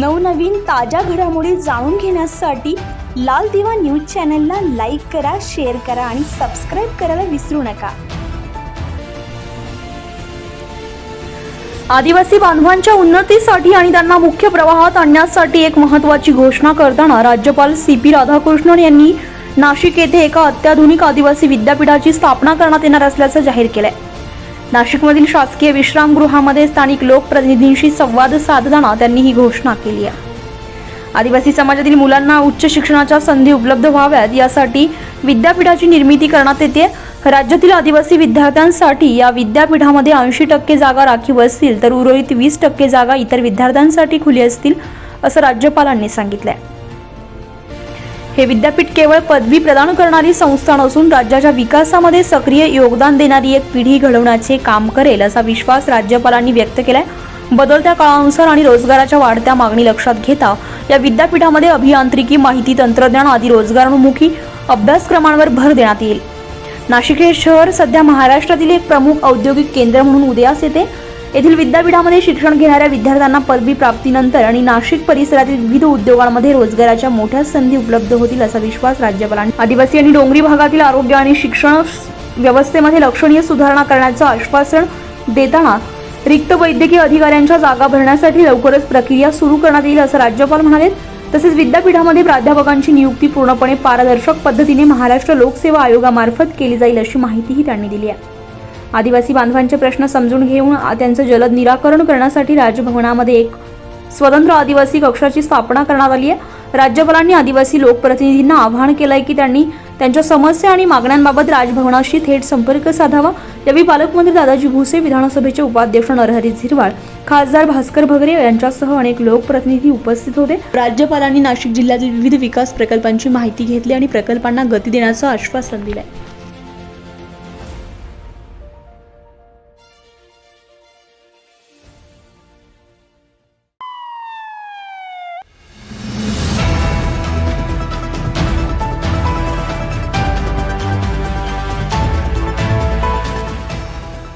नवनवीन ताज्या घडामोडी जाणून घेण्यासाठी लाल दिवा न्यूज चॅनलला लाईक करा शेअर करा आणि सबस्क्राईब करायला विसरू नका. आदिवासी बांधवांच्या उन्नतीसाठी आणि त्यांना मुख्य प्रवाहात आणण्यासाठी एक महत्त्वाची घोषणा करताना राज्यपाल सी पी राधाकृष्णन यांनी नाशिक येथे एका अत्याधुनिक आदिवासी विद्यापीठाची स्थापना करण्यात येणार असल्याचं जाहीर केलंय. नाशिकमधील शासकीय विश्रामगृहामध्ये स्थानिक लोकप्रतिनिधींशी संवाद साधताना त्यांनी ही घोषणा केली आहे. आदिवासी समाजातील मुलांना उच्च शिक्षणाच्या संधी उपलब्ध व्हाव्यात यासाठी विद्यापीठाची निर्मिती करण्यात येते. राज्यातील आदिवासी विद्यार्थ्यांसाठी या विद्यापीठामध्ये ऐंशी टक्के जागा राखीव असतील तर उर्वरित वीस टक्के जागा इतर विद्यार्थ्यांसाठी खुली असतील असं राज्यपालांनी सांगितलं आहे हे विद्यापीठ केवळ पदवी प्रदान करणारी संस्था नसून राज्याच्या विकासामध्ये सक्रिय योगदान देणारी एक पिढी घडवण्याचे काम करेल असा विश्वास राज्यपालांनी व्यक्त केलाय. बदलत्या काळानुसार आणि रोजगाराच्या वाढत्या मागणी लक्षात घेता या विद्यापीठामध्ये अभियांत्रिकी माहिती तंत्रज्ञान आदी रोजगारोन्मुखी अभ्यासक्रमांवर भर देण्यात येईल. नाशिक हे शहर सध्या महाराष्ट्रातील एक प्रमुख औद्योगिक केंद्र म्हणून उदयास येते. येथील विद्यापीठामध्ये शिक्षण घेणाऱ्या विद्यार्थ्यांना पदवी प्राप्तीनंतर आणि नाशिक परिसरातील विविध उद्योगांमध्ये रोजगाराच्या मोठ्या संधी उपलब्ध होतील असा विश्वास राज्यपालांनी आदिवासी आणि डोंगरी भागातील आरोग्य आणि शिक्षण व्यवस्थेमध्ये लक्षणीय सुधारणा करण्याचं आश्वासन देताना रिक्त वैद्यकीय अधिकाऱ्यांच्या जागा भरण्यासाठी लवकरच प्रक्रिया सुरू करण्यात येईल असं राज्यपाल म्हणाले. तसेच विद्यापीठामध्ये प्राध्यापकांची नियुक्ती पूर्णपणे पारदर्शक पद्धतीने महाराष्ट्र लोकसेवा आयोगामार्फत केली जाईल अशी माहितीही त्यांनी दिली आहे. आदिवासी बांधवांचे प्रश्न समजून घेऊन त्यांचं जलद निराकरण करण्यासाठी राजभवनामध्ये एक स्वतंत्र आदिवासी कक्षाची स्थापना करण्यात आली आहे. राज्यपालांनी आदिवासी लोकप्रतिनिधींना आवाहन केलंय की त्यांनी त्यांच्या समस्या आणि मागण्यांबाबत राजभवनाशी थेट संपर्क साधावा. यावेळी पालकमंत्री दादाजी भुसे विधानसभेचे उपाध्यक्ष नरहरी झिरवाळ खासदार भास्कर भगरे यांच्यासह अनेक लोकप्रतिनिधी उपस्थित होते. राज्यपालांनी नाशिक जिल्ह्यातील विविध विकास प्रकल्पांची माहिती घेतली आणि प्रकल्पांना गती देण्याचं आश्वासन दिलंय.